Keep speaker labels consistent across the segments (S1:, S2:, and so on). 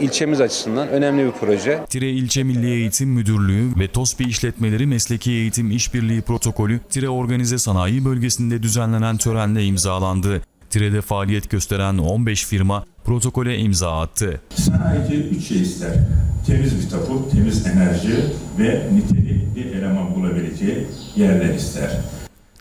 S1: İlçemiz açısından önemli bir proje.
S2: Tire İlçe Milli Eğitim Müdürlüğü ve TOSBİ İşletmeleri Mesleki Eğitim İşbirliği Protokolü Tire Organize Sanayi Bölgesi'nde düzenlenen törenle imzalandı. Tire'de faaliyet gösteren 15 firma protokole imza attı.
S3: Sanayici üç şey ister. Temiz bir tapu, temiz enerji ve nitelikli eleman bulabileceği yerler ister.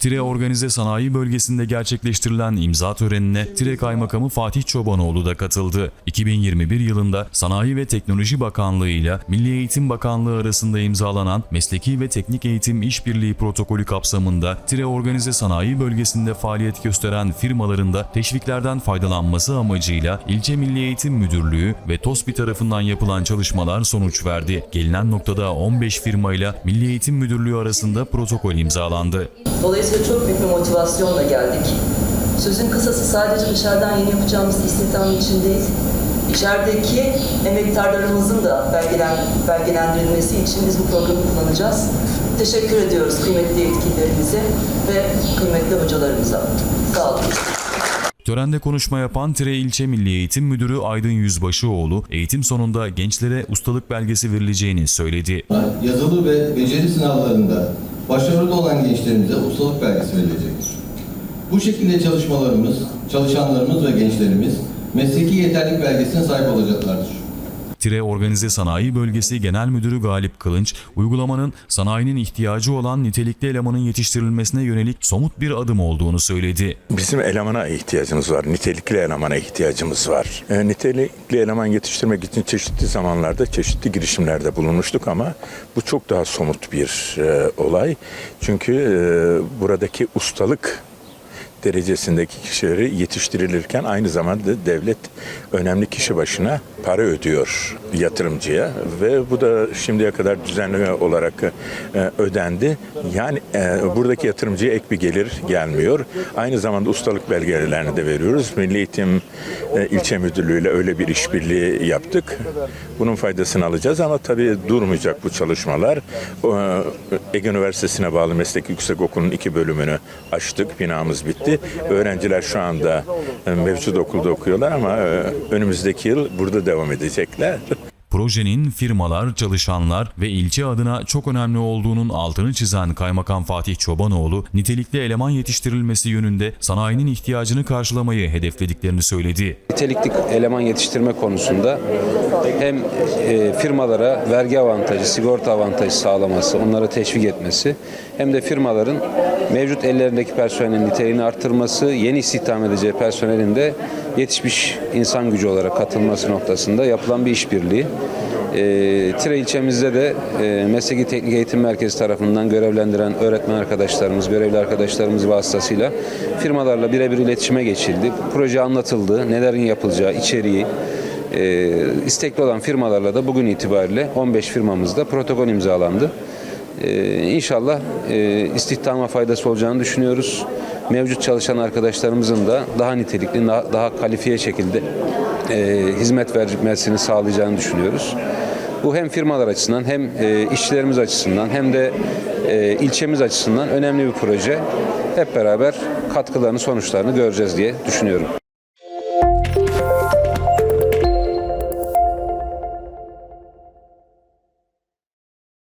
S2: Tire Organize Sanayi Bölgesi'nde gerçekleştirilen imza törenine Tire Kaymakamı Fatih Çobanoğlu da katıldı. 2021 yılında Sanayi ve Teknoloji Bakanlığı ile Milli Eğitim Bakanlığı arasında imzalanan Mesleki ve Teknik Eğitim İşbirliği Protokolü kapsamında Tire Organize Sanayi Bölgesi'nde faaliyet gösteren firmaların da teşviklerden faydalanması amacıyla İlçe Milli Eğitim Müdürlüğü ve TOSBİ tarafından yapılan çalışmalar sonuç verdi. Gelinen noktada 15 firmayla Milli Eğitim Müdürlüğü arasında protokol imzalandı.
S4: Dolayısıyla çok büyük bir motivasyonla geldik. Sözün kısası sadece dışarıdan yeni yapacağımız istihdam için değil, içerideki emektarlarımızın da belgelen, belgelendirilmesi için biz bu programı kullanacağız. Teşekkür ediyoruz kıymetli yetkililerimize ve kıymetli hocalarımıza. Sağ olun.
S2: Törende konuşma yapan Tire İlçe Milli Eğitim Müdürü Aydın Yüzbaşıoğlu, eğitim sonunda gençlere ustalık belgesi verileceğini söyledi.
S5: yazılı ve beceri sınavlarında başarılı olan gençlerimize ustalık belgesi verilecektir. Bu şekilde çalışmalarımız, çalışanlarımız ve gençlerimiz mesleki yeterlik belgesine sahip olacaklardır.
S2: Tire Organize Sanayi Bölgesi Genel Müdürü Galip Kılınç, uygulamanın sanayinin ihtiyacı olan nitelikli elemanın yetiştirilmesine yönelik somut bir adım olduğunu söyledi.
S3: Bizim elemana ihtiyacımız var, nitelikli elemana ihtiyacımız var. E, nitelikli eleman yetiştirmek için çeşitli zamanlarda çeşitli girişimlerde bulunmuştuk ama bu çok daha somut bir e, olay. Çünkü e, buradaki ustalık derecesindeki kişileri yetiştirilirken aynı zamanda devlet önemli kişi başına para ödüyor yatırımcıya ve bu da şimdiye kadar düzenli olarak e, ödendi. Yani e, buradaki yatırımcıya ek bir gelir gelmiyor. Aynı zamanda ustalık belgelerini de veriyoruz. Milli Eğitim e, İlçe Müdürlüğü ile öyle bir işbirliği yaptık. Bunun faydasını alacağız ama tabii durmayacak bu çalışmalar. Ege Üniversitesi'ne bağlı Meslek Yüksekokulu'nun iki bölümünü açtık. Binamız bitti. Öğrenciler şu anda mevcut okulda okuyorlar ama e, önümüzdeki yıl burada devam edecekler.
S2: Projenin firmalar, çalışanlar ve ilçe adına çok önemli olduğunun altını çizen Kaymakam Fatih Çobanoğlu, nitelikli eleman yetiştirilmesi yönünde sanayinin ihtiyacını karşılamayı hedeflediklerini söyledi.
S1: Nitelikli eleman yetiştirme konusunda hem e, firmalara vergi avantajı, sigorta avantajı sağlaması, onlara teşvik etmesi hem de firmaların mevcut ellerindeki personelin niteliğini arttırması, yeni istihdam edeceği personelin de yetişmiş insan gücü olarak katılması noktasında yapılan bir işbirliği. E, Tire ilçemizde de e, Mesleki Teknik Eğitim Merkezi tarafından görevlendiren öğretmen arkadaşlarımız, görevli arkadaşlarımız vasıtasıyla firmalarla birebir iletişime geçildi. Proje anlatıldı, nelerin yapılacağı, içeriği, e, istekli olan firmalarla da bugün itibariyle 15 firmamızda protokol imzalandı. E, inşallah e, istihdama faydası olacağını düşünüyoruz. Mevcut çalışan arkadaşlarımızın da daha nitelikli, daha, kalifiye şekilde e, hizmet vermesini sağlayacağını düşünüyoruz. Bu hem firmalar açısından hem e, işçilerimiz açısından hem de e, ilçemiz açısından önemli bir proje. Hep beraber katkılarını, sonuçlarını göreceğiz diye düşünüyorum.